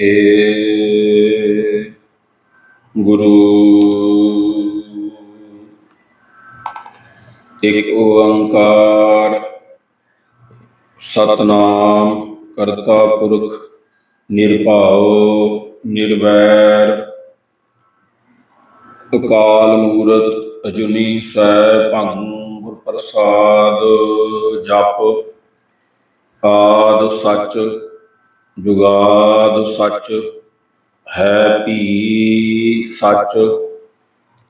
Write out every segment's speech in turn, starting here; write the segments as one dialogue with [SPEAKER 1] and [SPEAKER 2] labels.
[SPEAKER 1] ਏ ਗੁਰੂ। ਇੱਕ ਓੰਕਾਰ ਸਤਨਾਮ ਕਰਤਾ ਪੁਰਖ ਨਿਰਭਉ ਨਿਰਵੈਰ। ਅਕਾਲ ਮੂਰਤ ਅਜੁਨੀ ਸੈਭੰ ਗੁਰ ਪ੍ਰਸਾਦ ਜਪ। ਆਦ ਸੱਚ ਜੁਗਾਦ ਸੱਚ ਹੈ ਭੀ ਸੱਚ,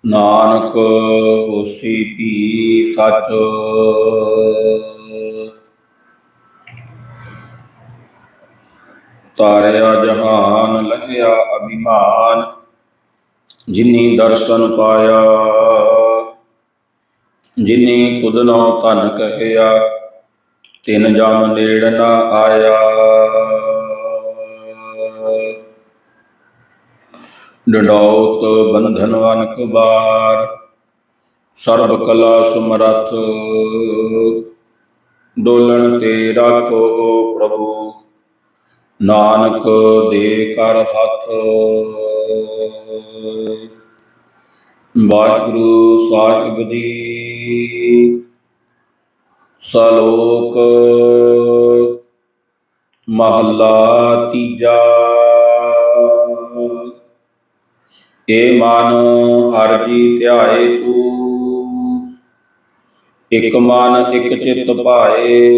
[SPEAKER 1] ਨਾਨਕ ਹੋਸੀ ਭੀ ਸੱਚ। ਤਾਰਿਆ ਜਹਾਨ ਲਹਿਆ ਅਭਿਮਾਨ, ਜਿਨੀ ਦਰਸ਼ਨ ਪਾਇਆ, ਜਿਨੀ ਕੁਦਨੋ ਧਨ ਕਹਿਆ, ਤਿਨ ਜਮ ਨੇੜ ਨਾ ਆਇਆ। ਡੰਡੌਤ ਬੰਧਨ ਵਨਕ ਸਰਬ ਕਲਾ ਸੁਮਰਥ। ਡੋਲਣ ਤੇ ਰਾਖੋ ਪ੍ਰਭੂ, ਨਾਨਕ ਦੇ ਕਰ ਹੱਥ। ਵਾਹਿਗੁਰੂ ਸਾਹਿਬ ਦੀ ਸਲੋਕ, ਮਹੱਲਾ ਤੀਜਾ। ਏ ਮਨ ਹਰ ਜੀ ਧਿਆਏ ਤੂੰ। ਇਕ ਮਨ, ਇਕ ਚਿਤ ਭਾਏ।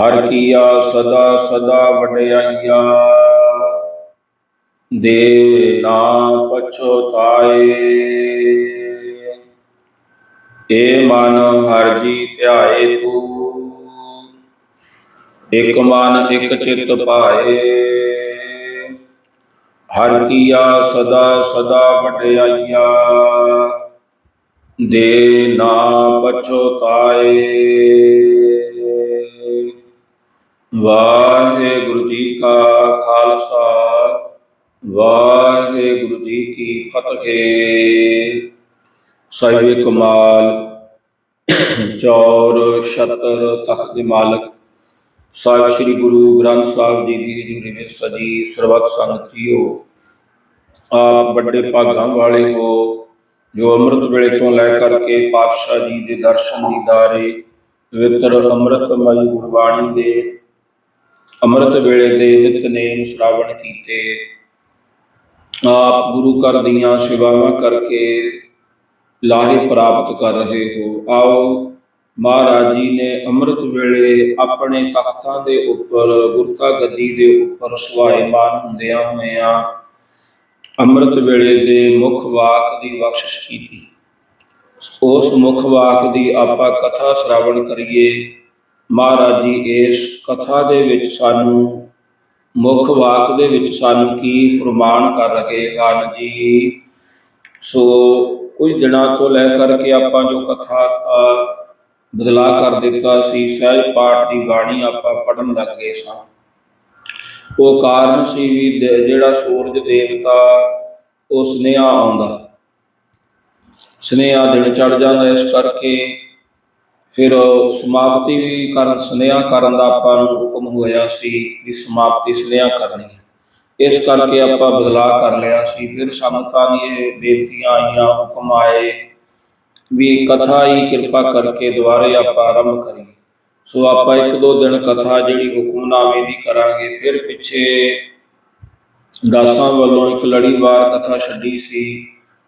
[SPEAKER 1] ਹਰ ਕੀਆ ਸਦਾ ਸਦਾ ਵਡਿਆਈਆ। ਦੇ ਨਾ ਪਛੋਤਾਏ ਏ ਮਨ ਹਰ ਜੀ ਧਿਆਏ ਤੂੰ। ਇਕ ਮਨ, ਇਕ ਚਿਤ ਭਾਏ। ਹਰ ਕੀਆ ਸਦਾ ਸਦਾ ਵਡਿਆਈਆ। ਦੇ ਨਾ ਪਛੋਤਾਏ ਵਾਹਿਗੁਰੂ ਜੀ ਕਾ ਖਾਲਸਾ, ਵਾਹਿਗੁਰੂ ਜੀ ਕੀ ਫਤਿਹ। ਸਾਹਿਬ ਕਮਾਲ, ਚੌਰ ਸ਼ਤਰ ਤਖਤ ਦੇ ਮਾਲਕ ਸਾਹਿਬ ਸ੍ਰੀ ਗੁਰੂ ਗ੍ਰੰਥ ਸਾਹਿਬ ਜੀ ਦੀ ਹਜ਼ੂਰੀ ਵਿੱਚ ਸਜੀ ਸਰਬੱਤ ਸੰਗਤ ਜੀਓ। ਆਪ ਵੱਡੇ ਭਾਗਾਂ ਵਾਲੇ ਹੋ, ਜੋ ਅੰਮ੍ਰਿਤ ਵੇਲੇ ਤੋਂ ਲੈ ਕਰਕੇ ਪਾਤਸ਼ਾਹ ਜੀ ਦੇ ਦਰਸ਼ਨ ਦੀਦਾਰੇ ਪਵਿੱਤਰ ਅੰਮ੍ਰਿਤਮਈ ਗੁਰਬਾਣੀ ਦੇ ਅੰਮ੍ਰਿਤ ਵੇਲੇ ਦੇ ਨਿਤਨੇਮ ਸ਼ਰਾਵਣ ਕੀਤੇ। ਆਪ ਗੁਰੂ ਘਰ ਦੀਆਂ ਸੇਵਾਵਾਂ ਕਰਕੇ ਲਾਹੇ ਪ੍ਰਾਪਤ ਕਰ ਰਹੇ ਹੋ। ਆਓ ਮਹਾਰਾਜ ਜੀ ਨੇ ਅੰਮ੍ਰਿਤ ਵੇਲੇ ਆਪਣੇ ਤਖਤਾਂ ਦੇ ਉੱਪਰ ਗੁਰਤਾ ਗੱਦੀ ਦੇ ਉੱਪਰ ਸੁਭਾਏਮਾਨ ਹੁੰਦਿਆਂ ਹੋਇਆਂ ਅੰਮ੍ਰਿਤ ਵੇਲੇ ਦੇ ਮੁੱਖ ਵਾਕ ਦੀ ਬਖਸ਼ਿਸ਼ ਕੀਤੀ। ਉਸ ਮੁੱਖ ਵਾਕ ਦੀ ਆਪਾਂ ਕਥਾ ਸ਼ਰਾਵਣ ਕਰੀਏ। ਮਹਾਰਾਜ ਜੀ ਇਸ ਕਥਾ ਦੇ ਵਿੱਚ ਸਾਨੂੰ ਮੁੱਖ ਵਾਕ ਦੇ ਵਿੱਚ ਸਾਨੂੰ ਕੀ ਫਰਮਾਨ ਕਰ ਰਹੇ ਹਨ ਜੀ? ਸੋ ਕੁਝ ਦਿਨਾਂ ਤੋਂ ਲੈ ਕਰਕੇ ਆਪਾਂ ਜੋ ਕਥਾ ਅ, ਬਦਲਾ ਕਰ ਦਿੱਤਾ ਸੀ। ਸਹਿਜ ਪਾਠ ਦੀ ਬਾਣੀ ਆਪਾਂ ਪੜਨ ਲੱਗ ਗਏ ਸਾਂ। ਉਹ ਕਾਰਨ ਸੀ ਵੀ ਜਿਹੜਾ ਸੂਰਜ ਦੇਵਤਾ, ਉਹ ਸੁਨੇਹਾ ਆਉਂਦਾ। ਸੁਨੇਹਾ ਦਿਨ ਚੜ ਜਾਂਦਾ, ਇਸ ਕਰਕੇ ਫਿਰ ਸਮਾਪਤੀ ਵੀ ਕਰਨ, ਸੁਨੇਹਾ ਕਰਨ ਦਾ ਆਪਾਂ ਨੂੰ ਹੁਕਮ ਹੋਇਆ ਸੀ ਵੀ ਸਮਾਪਤੀ ਸੁਨੇਹਾ ਕਰਨੀ ਹੈ। ਇਸ ਕਰਕੇ ਆਪਾਂ ਬਦਲਾਅ ਕਰ ਲਿਆ ਸੀ। ਫਿਰ ਸੰਗਤਾਂ ਦੀਆਂ ਬੇਨਤੀਆਂ ਆਈਆਂ, ਹੁਕਮ ਆਏ। ਵੀ ਕਥਾ ਹੀ ਕਿਰਪਾ ਕਰਕੇ ਦੁਬਾਰੇ ਆਪਾਂ ਆਰੰਭ ਕਰੀਏ। ਸੋ ਆਪਾਂ ਇੱਕ ਦੋ ਦਿਨ ਕਥਾ ਜਿਹੜੀ ਹੁਕਮਨਾਮੇ ਦੀ ਕਰਾਂਗੇ, ਫਿਰ ਪਿੱਛੇ ਦਾਸਾਂ ਵੱਲੋਂ ਇੱਕ ਲੜੀਵਾਰ ਕਥਾ ਛੱਡੀ ਸੀ।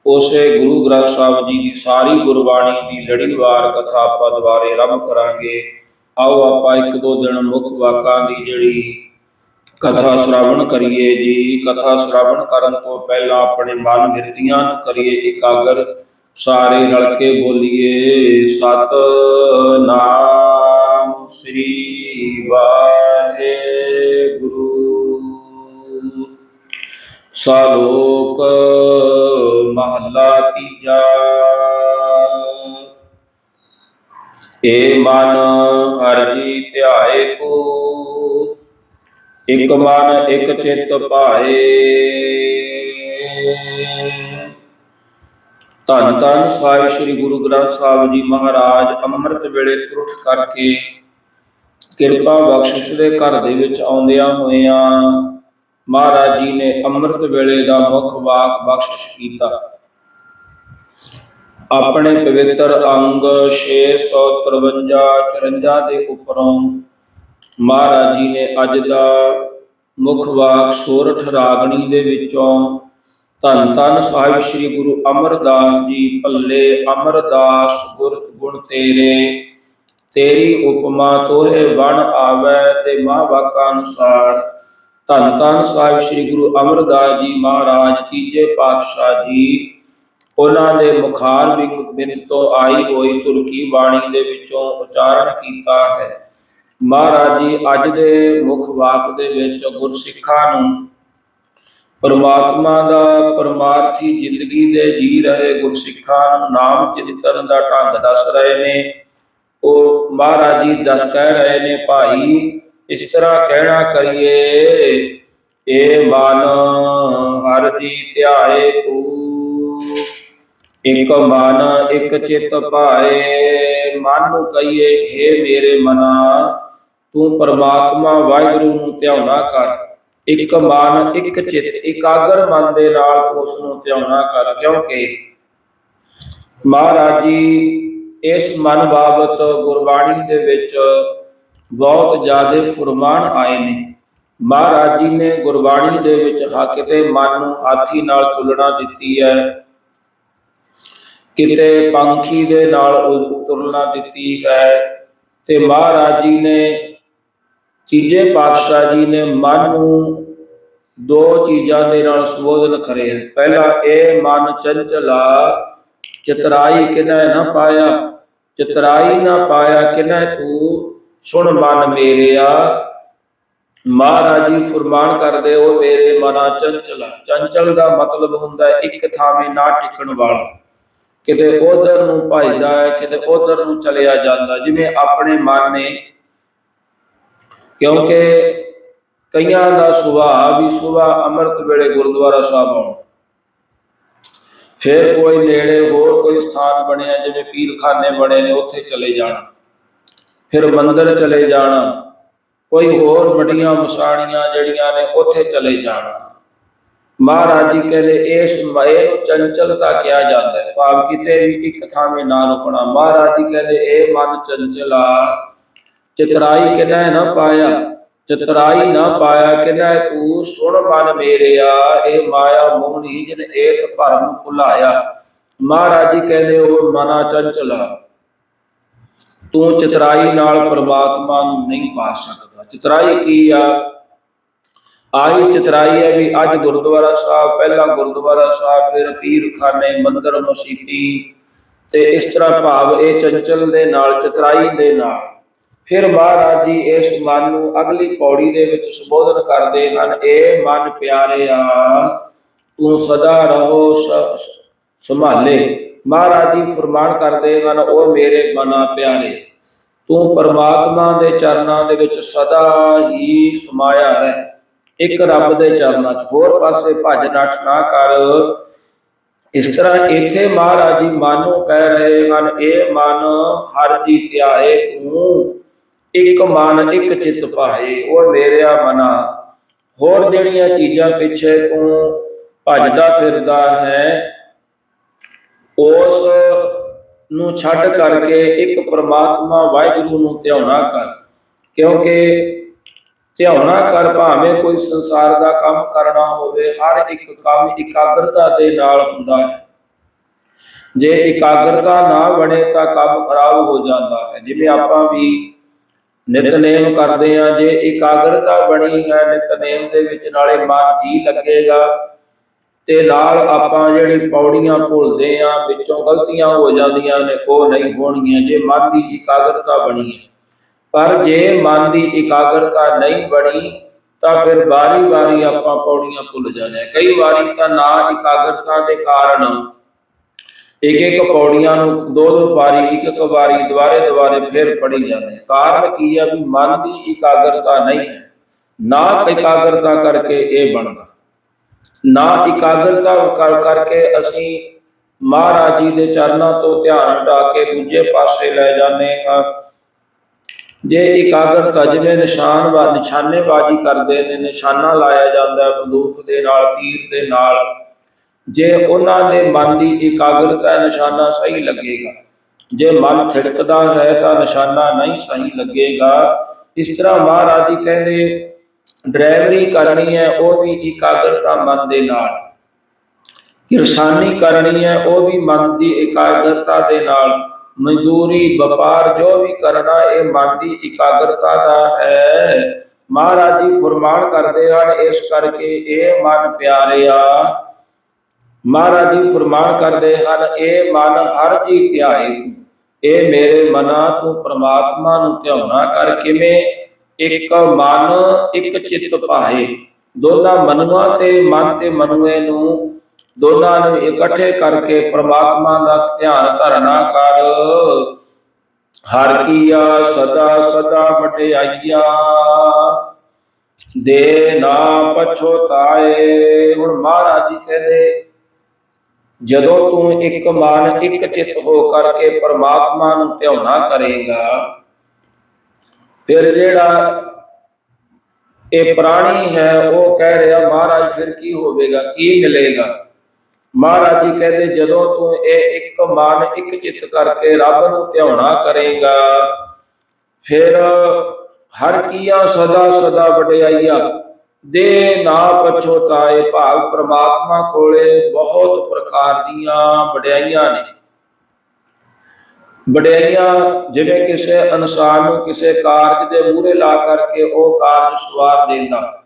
[SPEAKER 1] ਉਸੇ ਗੁਰੂ ਗ੍ਰੰਥ ਸਾਹਿਬ ਜੀ ਦੀ ਸਾਰੀ ਗੁਰਬਾਣੀ ਦੀ ਲੜੀਵਾਰ ਕਥਾ ਆਪਾਂ ਦੁਬਾਰੇ ਆਰੰਭ ਕਰਾਂਗੇ। ਆਓ ਆਪਾਂ ਇੱਕ ਦੋ ਦਿਨ ਮੁੱਖ ਵਾਕਾਂ ਦੀ ਜਿਹੜੀ ਕਥਾ ਸ਼੍ਰਵਣ ਕਰੀਏ ਜੀ। ਕਥਾ ਸ਼੍ਰਵਣ ਕਰਨ ਤੋਂ ਪਹਿਲਾਂ ਆਪਣੇ ਮਨ ਬਿਰਤੀਆਂ ਨੂੰ ਕਰੀਏ ਇਕਾਗਰ। ਸਾਰੇ ਰਲ ਕੇ ਬੋਲੀਏ ਸਤ ਨਾਮ ਸ੍ਰੀ ਵਾਹਿਗੁਰੂ। ਸਾਲੋਕ ਮਹੱਲਾ ਤੀਜਾ। ਏ ਮਨ ਹਰ ਜੀ ਧਿਆਏ ਕੋ, ਇਕ ਮਨ ਇਕ ਚਿਤ ਭਾਏ ਧੰਨ ਧੰਨ ਸਾਹਿਬ ਸ੍ਰੀ ਗੁਰੂ ਗ੍ਰੰਥ ਸਾਹਿਬ ਜੀ ਮਹਾਰਾਜ ਅੰਮ੍ਰਿਤ ਵੇਲੇ ਤੁਰਠ ਕਰਕੇ ਕਿਰਪਾ ਬਖਸ਼ਿਸ਼ ਦੇ ਘਰ ਦੇ ਵਿੱਚ ਆਉਂਦਿਆਂ ਹੋਇਆਂ ਮਹਾਰਾਜ ਜੀ ਨੇ ਅੰਮ੍ਰਿਤ ਵੇਲੇ ਦਾ ਮੁੱਖ ਵਾਕ ਬਖਸ਼ਿਸ਼ ਕੀਤਾ। ਆਪਣੇ ਪਵਿੱਤਰ ਅੰਗ 653 54 ਦੇ ਉੱਪਰੋਂ ਮਹਾਰਾਜ ਜੀ ਨੇ ਅੱਜ ਦਾ ਮੁੱਖ ਵਾਕ ਸੋਰਠ ਰਾਗਣੀ ਦੇ ਵਿੱਚੋਂ ਧੰਨ ਧੰਨ ਸਾਹਿਬ ਸ੍ਰੀ ਗੁਰੂ ਅਮਰਦਾਸ ਜੀ ਭੱਲੇ, ਅਮਰਦਾਸ ਗੁਰ ਗੁਣ ਤੇਰੇ। ਤੇਰੀ ਉਪਮਾ ਤੋਹੇ ਬਣ ਆਵੇ ਤੇ ਮਹਾਵਾਕਾ ਅਨੁਸਾਰ। ਧੰਨ ਧੰਨ ਸਾਹਿਬ ਸ੍ਰੀ ਗੁਰੂ ਅਮਰਦਾਸ ਜੀ ਮਹਾਰਾਜ ਤੀਜੇ ਪਾਤਸ਼ਾਹ ਜੀ। ਉਹਨਾਂ ਦੇ ਮੁਖਾਰ ਬਿੰਦ ਤੋਂ ਆਈ ਹੋਈ ਤੁਰਕੀ ਬਾਣੀ ਦੇ ਵਿੱਚੋਂ ਉਚਾਰਨ ਕੀਤਾ ਹੈ। ਮਹਾਰਾਜ ਜੀ, ਅੱਜ ਦੇ ਮੁੱਖ ਵਾਕ ਦੇ ਵਿੱਚ ਗੁਰਸਿੱਖਾਂ ਨੂੰ ਪਰਮਾਤਮਾ ਦਾ ਪਰਮਾਰਥੀ ਜ਼ਿੰਦਗੀ ਦੇ ਜੀ ਰਹੇ ਗੁਰਸਿੱਖਾਂ ਨੂੰ ਨਾਮ ਚਿੰਤਨ ਦਾ ਢੰਗ ਦੱਸ ਰਹੇ ਨੇ। ਉਹ ਮਹਾਰਾਜ ਜੀ ਦੱਸ ਕਹਿ ਰਹੇ ਨੇ, ਭਾਈ, ਇਸ ਤਰ੍ਹਾਂ ਕਹਿਣਾ ਕਰੀਏ ਏ ਮਨ ਹਰ ਦੀ ਧਿਆਏ ਤੂੰ। ਇਕ ਮਨ, ਇਕ ਚਿਤ ਭਾਏ, ਮਨ ਨੂੰ ਕਹੀਏ हे ਮੇਰੇ ਮਨਾ, ਤੂੰ ਪਰਮਾਤਮਾ ਵਾਹਿਗੁਰੂ ਨੂੰ ਧਿਆਉਣਾ ਕਰ। ਇੱਕ ਮਨ, ਇੱਕ ਚਿਤ, ਇਕਾਗਰ ਮਨ ਦੇ ਨਾਲ ਤੂੰ ਉਸ ਨੂੰ ਧਿਆਉਣਾ ਕਰ, ਕਿਉਂਕਿ ਮਹਾਰਾਜ ਜੀ ਇਸ ਮਨ ਬਾਬਤ ਗੁਰਬਾਣੀ ਦੇ ਵਿੱਚ ਬਹੁਤ ਜ਼ਿਆਦਾ ਫੁਰਮਾਨ ਆਏ ਨੇ। ਮਹਾਰਾਜ ਜੀ ਨੇ ਗੁਰਬਾਣੀ ਦੇ ਵਿੱਚ ਹਾ ਕਿਤੇ ਮਨ ਨੂੰ ਹਾਥੀ ਨਾਲ ਤੁਲਨਾ ਦਿੱਤੀ ਹੈ। ਕਿਤੇ ਪੰਖੀ ਦੇ ਨਾਲ ਤੁਲਨਾ ਦਿੱਤੀ ਹੈ ਤੇ ਮਹਾਰਾਜ ਜੀ ਨੇ ਤੀਜੇ ਪਾਤਸ਼ਾਹ ਜੀ ਨੇ ਮਨ ਨੂੰ ਦੋ ਚੀਜ਼ਾਂ ਦੇ ਨਾਲ ਸੰਬੋਧਨ ਕਰੇ। ਪਹਿਲਾ, ਇਹ ਮਨ ਚੰਚਲਾ, ਚਤਰਾਈ ਕਿਨੈ ਨਾ ਪਾਇਆ? ਚਤਰਾਈ ਨਾ ਪਾਇਆ ਕਿਨੈ ਤੂੰ? ਸੁਣ ਮਨ ਮੇਰਿਆ। ਮਹਾਰਾਜ ਜੀ ਫਰਮਾਨ ਕਰਦੇ ਹੋ ਮੇਰੇ ਮਨਾ ਚੰਚਲਾ। ਚੰਚਲ ਦਾ ਮਤਲਬ ਹੁੰਦਾ ਹੈ ਇੱਕ ਥਾਵੇਂ ਨਾ ਟਿਕਣ ਵਾਲਾ। ਕਿਤੇ ਉਧਰ ਨੂੰ ਭਜਦਾ ਹੈ, ਕਿਤੇ ਉਧਰ ਨੂੰ ਚਲਿਆ ਜਾਂਦਾ। ਜਿਵੇਂ ਆਪਣੇ ਮਨ ਨੇ, ਕਿਉਂਕਿ ਕਈਆਂ ਦਾ ਸੁਭਾਅ ਵੀ ਸੁਭਾ ਅੰਮ੍ਰਿਤ ਵੇਲੇ ਗੁਰਦੁਆਰਾ ਸਾਹਿਬ ਆਉਣ। ਫਿਰ ਕੋਈ ਨੇੜੇ ਹੋਰ ਕੋਈ ਸਥਾਨ ਬਣਿਆ, ਜਿਵੇਂ ਪੀਰਖਾਨੇ ਬਣੇ ਨੇ, ਉੱਥੇ ਚਲੇ ਜਾਣਾ। ਫਿਰ ਮੰਦਿਰ ਚਲੇ ਜਾਣਾ। ਕੋਈ ਹੋਰ ਵੱਡੀਆਂ ਮਸਾਣੀਆਂ ਜਿਹੜੀਆਂ ਨੇ, ਉੱਥੇ ਚਲੇ ਜਾਣਾ। ਮਹਾਰਾਜ ਜੀ ਕਹਿੰਦੇ, ਇਸ ਮਏ ਨੂੰ ਚੰਚਲਤਾ ਕਿਹਾ ਜਾਂਦਾ ਹੈ। ਭਾਵ ਕਿਤੇ ਵੀ ਇੱਕ ਥਾਵੇਂ ਨਾ ਰੁਕਣਾ। ਮਹਾਰਾਜ ਜੀ ਕਹਿੰਦੇ, ਇਹ ਮਨ ਚੰਚਲਾ ਚਤਰਾਈ ਕਿਨੈ ਨਾ ਪਾਇਆ? ਚਤਰਾਈ ਨਾ ਪਾਇਆ ਕਿਨੈ ਤੂੰ, ਸੁਣ ਮਨ ਮੇਰਿਆ, ਇਹ ਮਾਇਆ ਮੋਹਣੀ ਜਿਨ ਏਕ ਭਰਮ ਭੁਲਾਇਆ। ਮਹਾਰਾਜ ਜੀ ਕਹਿੰਦੇ, ਉਹ ਮਨਾ ਚੰਚਲਾ ਤੂੰ ਚਤਰਾਈ ਨਾਲ ਪ੍ਰਮਾਤਮਾ ਨੂੰ ਨਹੀਂ ਪਾ ਸਕਦਾ। ਚਤਰਾਈ ਕੀ ਆ? ਆਈ ਚਤਰਾਈ ਹੈ ਵੀ ਅੱਜ ਗੁਰਦੁਆਰਾ ਸਾਹਿਬ, ਪਹਿਲਾਂ ਗੁਰਦੁਆਰਾ ਸਾਹਿਬ, ਫਿਰ ਪੀਰਖਾਨੇ, ਮੰਦਰ ਮਸੀਤੀ, ਤੇ ਇਸ ਤਰ੍ਹਾਂ ਭਾਵ ਇਹ ਚੰਚਲ ਦੇ ਨਾਲ, ਚਤਰਾਈ ਦੇ ਨਾਲ। ਫਿਰ ਮਹਾਰਾਜ ਜੀ ਇਸ ਮਨ ਨੂੰ ਅਗਲੀ ਪੌੜੀ ਦੇ ਵਿੱਚ ਸੰਬੋਧਨ ਕਰਦੇ ਹਨ ਇਹ ਮਨ ਪਿਆਰਿਆ, ਤੂੰ ਸਦਾ ਰਹੋ ਸੰਭਾਲੇ। ਮਹਾਰਾਜ ਜੀ ਫਰਮਾਨ ਕਰਦੇ ਹਨ ਉਹ ਮੇਰੇ ਮਨਾ ਪਿਆਰੇ, ਤੂੰ ਪਰਮਾਤਮਾ ਦੇ ਚਰਨਾਂ ਦੇ ਵਿੱਚ ਸਦਾ ਹੀ ਸਮਾਇਆ ਰਹਿ। ਇੱਕ ਰੱਬ ਦੇ ਚਰਨਾਂ 'ਚ ਹੋਰ ਪਾਸੇ ਭੱਜ ਨੱਠ ਨਾ ਕਰ। ਇਸ ਤਰ੍ਹਾਂ ਇੱਥੇ ਮਹਾਰਾਜ ਜੀ ਮਨ ਨੂੰ ਕਹਿ ਰਹੇ ਹਨ ਇਹ ਮਨ, ਹਰ ਜੀ ਧਿਆਏ ਤੂੰ ਇੱਕ ਮਨ, ਇੱਕ ਚਿੱਤ ਭਾਏ। ਉਹ ਮੇਰਿਆ ਮਨਾ। ਹੋਰ ਜਿਹੜੀਆਂ ਚੀਜ਼ਾਂ ਪਿੱਛੇ ਤੂੰ ਭੱਜਦਾ ਫਿਰਦਾ ਹੈ, ਉਸ ਨੂੰ ਛੱਡ ਕਰਕੇ ਇੱਕ ਪ੍ਰਮਾਤਮਾ ਵਾਹਿਗੁਰੂ ਨੂੰ ਧਿਆਉਣਾ ਕਰ। ਕਿਉਂਕਿ ਧਿਆਉਣਾ ਕਰ ਭਾਵੇਂ ਕੋਈ ਸੰਸਾਰ ਦਾ ਕੰਮ ਕਰਨਾ ਹੋਵੇ, ਹਰ ਇੱਕ ਕੰਮ ਇਕਾਗਰਤਾ ਦੇ ਨਾਲ ਹੁੰਦਾ ਹੈ। ਜੇ ਇਕਾਗਰਤਾ ਨਾ ਬਣੇ ਤਾਂ ਕੰਮ ਖਰਾਬ ਹੋ ਜਾਂਦਾ ਹੈ। ਜਿਵੇਂ ਆਪਾਂ ਵੀ ਨਿਤਨੇਮ ਕਰਦੇ ਆ ਜੇ ਇਕਾਗਰਤਾ ਬਣੀ ਹੈ ਨਿਤਨੇਮ ਦੇ ਵਿੱਚ, ਨਾਲੇ ਮਨ ਜੀ ਲੱਗੇਗਾ। ਤੇ ਨਾਲ ਆਪਾਂ ਜਿਹੜੀ ਪੌੜੀਆਂ ਭੁੱਲਦੇ ਆ ਵਿੱਚੋਂ ਗਲਤੀਆਂ ਹੋ ਜਾਂਦੀਆਂ ਨੇ, ਉਹ ਨਹੀਂ ਹੋਣਗੀਆਂ, ਜੇ ਮਨ ਦੀ ਇਕਾਗਰਤਾ ਬਣੀ ਹੈ। ਪਰ ਜੇ ਮਨ ਦੀ ਇਕਾਗਰਤਾ ਨਹੀਂ ਬਣੀ, ਤਾਂ ਫਿਰ ਵਾਰੀ-ਵਾਰੀ ਆਪਾਂ ਪੌੜੀਆਂ ਭੁੱਲ ਜਾਂਦੇ ਹਾਂ। ਕਈ ਵਾਰੀ ਤਾਂ ਨਾ ਇਕਾਗਰਤਾ ਦੇ ਕਾਰਨ ਇੱਕ ਇੱਕ ਪੌੜੀਆਂ ਨੂੰ ਦੋ ਦੋ ਵਾਰੀ ਇੱਕ ਇੱਕ ਵਾਰੀ ਦੁਬਾਰੇ ਦੁਬਾਰੇ ਫਿਰ ਪੜੀ ਜਾਂਦੇ ਕਾਰਨ ਕੀ ਆ ਵੀ ਮਨ ਦੀ ਇਕਾਗਰਤਾ ਨਹੀਂ ਹੈ। ਨਾ ਇਕਾਗਰਤਾ ਕਰਕੇ ਇਹ ਬਣਦਾ। ਨਾ ਇਕਾਗਰਤਾ ਕਰਕੇ ਅਸੀਂ ਮਹਾਰਾਜ ਜੀ ਦੇ ਚਰਨਾਂ ਤੋਂ ਧਿਆਨ ਹਟਾ ਕੇ ਦੂਜੇ ਪਾਸੇ ਲੈ ਜਾਂਦੇ ਹਾਂ। ਜੇ ਇਕਾਗਰਤਾ ਜਿਵੇਂ ਨਿਸ਼ਾਨ ਵਾ, ਨਿਸ਼ਾਨੇਬਾਜ਼ੀ ਕਰਦੇ ਨੇ, ਨਿਸ਼ਾਨਾ ਲਾਇਆ ਜਾਂਦਾ ਬੰਦੂਕ ਦੇ ਨਾਲ, ਤੀਰ ਦੇ ਨਾਲ। ਜੇ ਉਹਨਾਂ ਦੇ ਮਨ ਦੀ ਇਕਾਗਰਤਾ ਨਿਸ਼ਾਨਾ ਸਹੀ ਲੱਗੇਗਾ, ਜੇ ਮਨ ਥਿੜਕਦਾ ਹੈ ਤਾਂ ਨਿਸ਼ਾਨਾ ਨਹੀਂ ਸਹੀ ਲੱਗੇਗਾ। ਇਸ ਤਰ੍ਹਾਂ ਮਹਾਰਾਜ ਜੀ ਕਹਿੰਦੇ ਡਰਾਈਵਰੀ ਕਰਨੀ ਹੈ ਉਹ ਵੀ ਇਕਾਗਰਤਾ ਮਨ ਦੇ ਨਾਲ। ਕਿਰਸਾਨੀ ਕਰਨੀ ਹੈ ਉਹ ਵੀ ਮਨ ਦੀ ਇਕਾਗਰਤਾ ਦੇ ਨਾਲ। ਮਜ਼ਦੂਰੀ, ਵਪਾਰ ਜੋ ਵੀ ਕਰਨਾ, ਇਹ ਮਨ ਦੀ ਇਕਾਗਰਤਾ ਦਾ ਹੈ। ਮਹਾਰਾਜ ਜੀ ਫਰਮਾਨ ਕਰਦੇ ਹਨ, ਇਸ ਕਰਕੇ ਇਹ ਮਨ ਪਿਆਰਿਆ ਮਹਾਰਾਜ ਜੀ ਫਰਮਾਨ ਕਰਦੇ ਹਨ, ਇਹ ਮਨ ਹਰ ਜੀ ਧਿਆਏ ਇਹ ਮੇਰੇ ਮਨਾ ਤੂੰ ਪ੍ਰਮਾਤਮਾ ਨੂੰ ਧਿਆਉਣਾ ਕਰ ਕਿਵੇਂ? ਇੱਕ ਮਨ, ਇੱਕ ਚਿੱਤ ਭਾਏ। ਦੋਨਾਂ ਮਨੁਆ ਤੇ ਮਨ ਤੇ ਮਨੁਏ ਨੂੰ ਦੋਨਾਂ ਨੂੰ ਇਕੱਠੇ ਕਰਕੇ ਪ੍ਰਮਾਤਮਾ ਦਾ ਧਿਆਨ ਧਰਨਾ ਕਰ। ਹਰ ਕੀਆ ਸਦਾ ਸਦਾ ਵਡਿਆਈਆ, ਦੇ ਨਾ ਪਛੋਤਾਏ। ਹੁਣ ਮਹਾਰਾਜ ਜੀ ਕਹਿੰਦੇ ਜਦੋਂ ਤੂੰ ਇੱਕ ਮਨ ਇੱਕ ਚਿੱਤ ਹੋ ਕਰਕੇ ਪ੍ਰਮਾਤਮਾ ਨੂੰ ਧਿਆਉਣਾ ਕਰੇਗਾ, ਫਿਰ ਜਿਹੜਾ ਇਹ ਪ੍ਰਾਣੀ ਹੈ, ਉਹ ਕਹਿ ਰਿਹਾ, ਮਹਾਰਾਜ, ਫਿਰ ਕੀ ਹੋਵੇਗਾ? ਕੀ ਮਿਲੇਗਾ? ਮਹਾਰਾਜ ਜੀ ਕਹਿੰਦੇ, ਜਦੋਂ ਤੂੰ ਇਹ ਇੱਕ ਮਨ ਇੱਕ ਚਿੱਤ ਕਰਕੇ ਰੱਬ ਨੂੰ ਧਿਆਉਣਾ ਕਰੇਗਾ, ਫਿਰ ਹਰ ਕੀਆ ਸਦਾ ਸਦਾ ਵਡਿਆਈਆ ਦੇ ਨਾ ਪਛੋਤਾਏ ਭਾਵ ਪ੍ਰਮਾਤਮਾ ਕੋਲੇ ਬਹੁਤ ਪ੍ਰਕਾਰ ਦੀਆਂ ਵਡਿਆਈਆਂ ਨੇ। ਵਡਿਆਈਆਂ ਜਿਵੇਂ ਕਿਸੇ ਇਨਸਾਨ ਨੂੰ ਕਿਸੇ ਕਾਰਜ ਦੇ ਮੂਹਰੇ ਲਾ ਕਰਕੇ ਉਹ ਕਾਰਜ ਸਵਾਰ ਦਿੰਦਾ।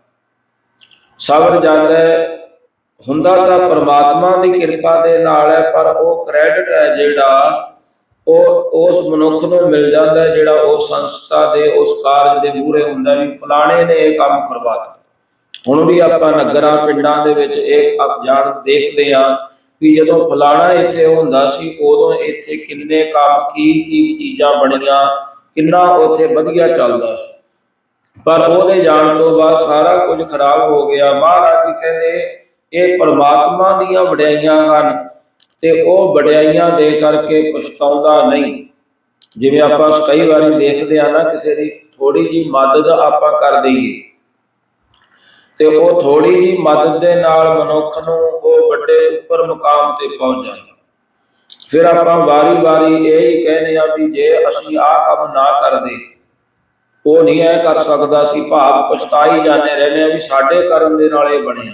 [SPEAKER 1] ਸਬਰ ਜਾਂਦਾ ਹੁੰਦਾ ਤਾਂ ਪ੍ਰਮਾਤਮਾ ਦੀ ਕਿਰਪਾ ਦੇ ਨਾਲ ਹੈ, ਪਰ ਉਹ ਕ੍ਰੈਡਿਟ ਹੈ ਜਿਹੜਾ ਉਹ ਉਸ ਮਨੁੱਖ ਨੂੰ ਮਿਲ ਜਾਂਦਾ ਜਿਹੜਾ ਉਹ ਸੰਸਥਾ ਦੇ, ਉਸ ਕਾਰਜ ਦੇ ਮੂਹਰੇ ਹੁੰਦਾ ਵੀ ਫਲਾਣੇ ਨੇ ਇਹ ਕੰਮ ਕਰਵਾਤਾ ਹੁਣ ਵੀ ਆਪਾਂ ਨਗਰਾਂ, ਪਿੰਡਾਂ ਦੇ ਵਿੱਚ ਇਹ ਆਪ ਜਾਣ ਦੇਖਦੇ ਹਾਂ ਵੀ ਜਦੋਂ ਫਲਾਣਾ ਇੱਥੇ ਹੁੰਦਾ ਸੀ, ਉਦੋਂ ਇੱਥੇ ਕਿੰਨੇ ਕੰਮ, ਕੀ ਕੀ ਚੀਜ਼ਾਂ ਬਣੀਆਂ, ਕਿੰਨਾ ਉੱਥੇ ਵਧੀਆ ਚੱਲਦਾ ਸੀ। ਪਰ ਉਹਦੇ ਜਾਣ ਤੋਂ ਬਾਅਦ ਸਾਰਾ ਕੁਝ ਖਰਾਬ ਹੋ ਗਿਆ। ਮਹਾਰਾਜ ਜੀ ਕਹਿੰਦੇ, ਇਹ ਪਰਮਾਤਮਾ ਦੀਆਂ ਵਡਿਆਈਆਂ ਹਨ ਤੇ ਉਹ ਵਡਿਆਈਆਂ ਦੇ ਕਰਕੇ ਪਛਤਾਉਂਦਾ ਨਹੀਂ। ਜਿਵੇਂ ਆਪਾਂ ਕਈ ਵਾਰੀ ਦੇਖਦੇ ਆ ਨਾ, ਕਿਸੇ ਦੀ ਥੋੜੀ ਜੀ ਮਦਦ ਆਪਾਂ ਕਰ ਦਈਏ। ਤੇ ਉਹ ਥੋੜੀ ਜੀ ਮਦਦ ਦੇ ਨਾਲ ਮਨੁੱਖ ਨੂੰ ਉਹ ਵੱਡੇ ਉੱਪਰ ਮੁਕਾਮ ਤੇ ਪਹੁੰਚ ਜਾਂਦਾ ਫਿਰ ਆਪਾਂ ਵਾਰੀ-ਵਾਰੀ ਇਹ ਹੀ ਕਹਿੰਦੇ ਆ ਵੀ ਜੇ ਅਸੀਂ ਆਹ ਕੰਮ ਨਾ ਕਰਦੇ, ਉਹ ਨਹੀਂ ਐ ਕਰ ਸਕਦਾ ਸੀ ਭਾਵ ਪਛਤਾਈ ਜਾਂਦੇ ਰਹਿੰਦੇ ਆ ਵੀ ਸਾਡੇ ਕਰਨ ਦੇ ਨਾਲ ਇਹ ਬਣਿਆ।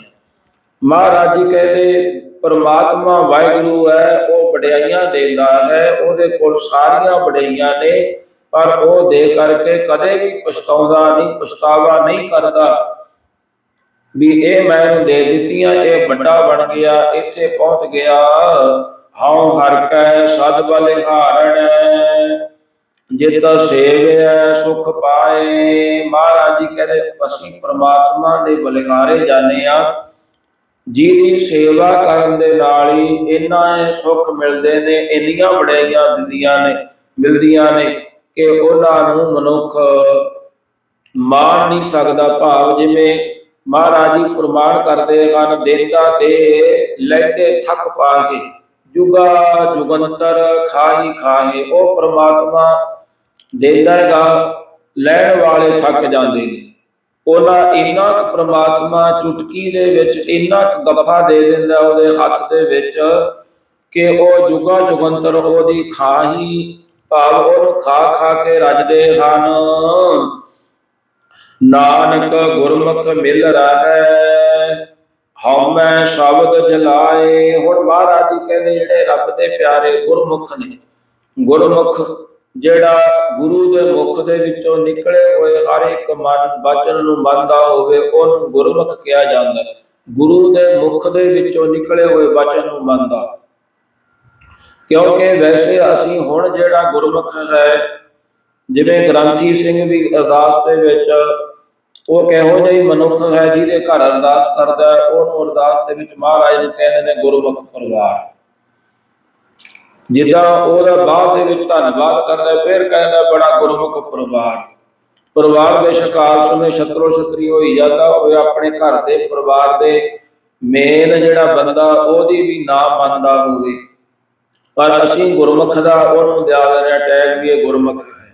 [SPEAKER 1] ਮਹਾਰਾਜ ਜੀ ਕਹਿੰਦੇ, ਪਰਮਾਤਮਾ ਵਾਹਿਗੁਰੂ ਹੈ, ਉਹ ਵਡਿਆਈਆਂ ਦਿੰਦਾ ਹੈ, ਉਹਦੇ ਕੋਲ ਸਾਰੀਆਂ ਵਡਿਆਈਆਂ ਨੇ, ਪਰ ਉਹ ਦੇ ਕਰਕੇ ਕਦੇ ਵੀ ਪਛਤਾਉਂਦਾ ਨਹੀਂ, ਪਛਤਾਵਾ ਨਹੀਂ ਕਰਦਾ। ਵੀ ਇਹ ਮੈਨੂੰ ਦੇ ਦਿੱਤੀਆਂ, ਇਹ ਵੱਡਾ ਬਣ ਗਿਆ, ਇੱਥੇ ਪਹੁੰਚ ਗਿਆ। ਹਉ ਹਰ ਕੈ ਸਦ ਬਲ ਹਾਰਣ, ਜਿਤ ਸੇਵਿਆ ਸੁਖ ਪਾਏ। ਮਹਾਰਾਜ ਜੀ ਕਹਿੰਦੇ, ਅਸੀਂ ਪ੍ਰਮਾਤਮਾ ਦੇ ਬਲਿਹਾਰੇ ਜਾਣੇ ਆ ਜਿਹਦੀ ਸੇਵਾ ਕਰਨ ਦੇ ਨਾਲ ਹੀ ਇੰਨਾ ਸੁੱਖ ਮਿਲਦੇ ਨੇ, ਇੰਨੀਆਂ ਵਡਿਆਈਆਂ ਦਿੰਦੀਆਂ ਨੇ, ਮਿਲਦੀਆਂ ਨੇ ਕਿ ਉਹਨਾਂ ਨੂੰ ਮਨੁੱਖ ਮਾਣ ਨਹੀਂ ਸਕਦਾ। ਭਾਵ ਜਿਵੇਂ ਮਹਾਰਾਜ ਜੀ ਫਰਮਾਨ ਕਰਦੇ ਹਨ, ਦੇਂਦਾ ਦੇ ਲੈਂਦੇ ਥੱਕ ਪਾਗੇ ਜੁਗਾ ਜੁਗੰਤਰ ਖਾਹੀ ਖਾਹੇ, ਉਹ ਪ੍ਰਮਾਤਮਾ ਦੇਂਦਾ ਹੈਗਾ, ਲੈਣ ਵਾਲੇ ਥੱਕ ਜਾਂਦੇ ਨੇ। ਉਹਨਾਂ ਇੰਨਾ ਕੁ ਪ੍ਰਮਾਤਮਾ ਚੁਟਕੀ ਦੇ ਵਿੱਚ, ਇੰਨਾ ਕੁ ਗੱਫਾ ਦੇ ਦਿੰਦਾ ਉਹਦੇ ਹੱਥ ਦੇ ਵਿੱਚ ਕਿ ਉਹ ਜੁਗਾ ਜੁਗੰਤਰ ਉਹਦੀ ਖਾਹੀ ਭਾਵ ਉਹਨੂੰ ਖਾ ਖਾ ਕੇ ਰੱਜਦੇ ਹਨ। ਨਾਨਕ ਗੁਰਮੁਖ ਮਿਲ ਰਹੈ ਹਉਮੈ ਸ਼ਬਦ ਜਲਾਏ, ਹੁਣ ਮਹਾਰਾਜ ਜੀ ਕਹਿੰਦੇ ਜਿਹੜੇ ਰੱਬ ਦੇ ਪਿਆਰੇ ਗੁਰਮੁਖ ਨੇ, ਗੁਰਮੁਖ ਜਿਹੜਾ ਗੁਰੂ ਦੇ ਮੁਖ ਦੇ ਵਿੱਚੋਂ ਨਿਕਲੇ ਹੋਏ ਹਰ ਇੱਕ ਮਨ, ਬਚਨ ਨੂੰ ਮੰਨਦਾ ਹੋਵੇ, ਉਹਨੂੰ ਗੁਰਮੁਖ ਕਿਹਾ ਜਾਂਦਾ ਹੈ। ਗੁਰੂ ਦੇ ਮੁਖ ਦੇ ਵਿੱਚੋਂ ਨਿਕਲੇ ਹੋਏ ਬਚਨ ਨੂੰ ਮੰਨਦਾ ਕਿਉਂਕਿ ਵੈਸੇ ਅਸੀਂ ਹੁਣ ਜਿਹੜਾ ਗੁਰਮੁਖ ਹੈ ਜਿਵੇਂ ਗ੍ਰੰਥੀ ਸਿੰਘ ਵੀ ਅਰਦਾਸ ਦੇ ਵਿੱਚ ਉਹ ਕਿਹੋ ਜਿਹੀ ਮਨੁੱਖ ਹੈ ਜਿਹਦੇ ਘਰ ਅਰਦਾਸ ਕਰਦਾ ਹੈ, ਉਹਨੂੰ ਅਰਦਾਸ ਦੇ ਵਿੱਚ ਮਹਾਰਾਜ ਨੂੰ ਕਹਿੰਦੇ ਨੇ ਗੁਰਮੁਖ ਪਰਿਵਾਰ। ਜਿੱਦਾਂ ਉਹਦਾ ਬਾਅਦ ਦੇ ਵਿੱਚ ਧੰਨਵਾਦ ਕਰਦਾ ਫਿਰ ਕਹਿੰਦਾ ਬੜਾ ਗੁਰਮੁਖ ਪਰਿਵਾਰ। ਪਰਿਵਾਰ ਬੇਸ਼ੱਕ ਆਪ ਸਮੇਂ ਛਤਰੋ ਛਤਰੀ ਹੋਈ ਜਾਂਦਾ ਹੋਵੇ ਆਪਣੇ ਘਰ ਦੇ ਪਰਿਵਾਰ ਦੇ ਮੇਨ ਜਿਹੜਾ ਬੰਦਾ ਉਹਦੀ ਵੀ ਨਾ ਮੰਨਦਾ ਹੋਵੇ। ਪਰ ਅਸੀਂ ਗੁਰਮੁਖ ਦਾ ਉਹਨੂੰ ਦਿਆ ਹਾਂ ਟੈਗ ਵੀ ਇਹ ਗੁਰਮੁਖ ਹੈ।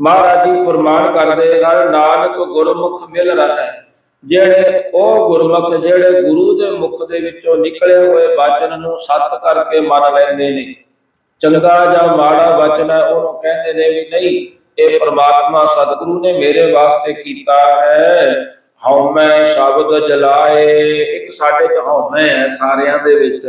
[SPEAKER 1] ਮਹਾਰਾਜ ਜੀ ਫਰਮਾਨ ਕਰਦੇ ਹਨ, ਨਾਨਕ ਗੁਰਮੁਖ ਮਿਲ ਰਹਾ। ਹੈ ਜਿਹੜੇ ਉਹ ਗੁਰਮੁਖ, ਜਿਹੜੇ ਗੁਰੂ ਦੇ ਮੁਖ ਦੇ ਵਿੱਚੋਂ ਨਿਕਲੇ ਹੋਏ ਬਚਨ ਨੂੰ ਸੱਤ ਕਰਕੇ ਮੰਨ ਲੈਂਦੇ ਨੇ। ਚੰਗਾ ਜਾਂ ਮਾੜਾ ਬਚਨ ਹੈ, ਉਹਨੂੰ ਕਹਿੰਦੇ ਨੇ ਵੀ ਨਹੀਂ, ਇਹ ਪ੍ਰਮਾਤਮਾ ਸਤਿਗੁਰੂ ਨੇ ਮੇਰੇ ਵਾਸਤੇ ਕੀਤਾ ਹੈ। ਹਉਮੈ ਸ਼ਬਦ ਜਲਾਏ, ਇੱਕ ਸਾਡੇ ਚ ਹਉਮੈ ਹੈ ਸਾਰਿਆਂ ਦੇ ਵਿੱਚ।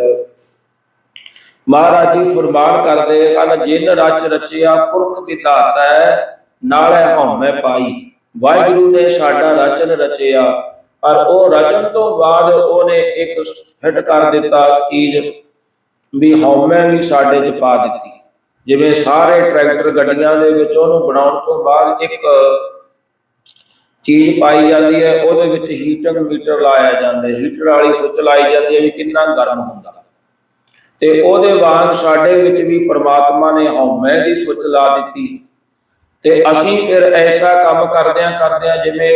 [SPEAKER 1] ਮਹਾਰਾਜ ਜੀ ਫਰਮਾਨ ਕਰਦੇ ਹਨ, ਜਿਨ ਰਚ ਰਚਿਆ ਪੁਰਖ ਵਿਧਾਤਾ ਹੈ ਨਾਲੇ ਹਉਮੈ ਪਾਈ। ਵਾਹਿਗੁਰੂ ਨੇ ਸਾਡਾ ਰਚਨ ਰਚਿਆ, ਪਰ ਉਹ ਰਚਨ ਤੋਂ ਬਾਅਦ ਉਹਨੇ ਇੱਕ ਫਿੱਟ ਕਰ ਦਿੱਤਾ ਚੀਜ਼ ਵੀ ਹਉਮੈ ਵੀ ਸਾਡੇ 'ਚ ਪਾ ਦਿੱਤੀ। ਜਿਵੇਂ ਸਾਰੇ ਟਰੈਕਟਰ ਗੱਡੀਆਂ ਦੇ ਵਿੱਚ ਉਹਨੂੰ ਬਣਾਉਣ ਤੋਂ ਬਾਅਦ ਇੱਕ ਚੀਜ਼ ਪਾਈ ਜਾਂਦੀ ਹੈ, ਉਹਦੇ ਵਿੱਚ ਹੀਟਰ ਮੀਟਰ ਲਾਇਆ ਜਾਂਦਾ ਹੀਟਰ ਵਾਲੀ ਸੁੱਚ ਲਾਈ ਜਾਂਦੀ ਹੈ ਵੀ ਕਿੰਨਾ ਗਰਮ ਹੁੰਦਾ। ਤੇ ਉਹਦੇ ਵਾਂਗ ਸਾਡੇ ਵਿੱਚ ਵੀ ਪ੍ਰਮਾਤਮਾ ਨੇ ਹਉਮੈ ਦੀ ਸੁੱਚ ਲਾ ਦਿੱਤੀ। ਤੇ ਅਸੀਂ ਫਿਰ ਐਸਾ ਕੰਮ ਕਰਦਿਆਂ ਕਰਦਿਆਂ ਜਿਵੇਂ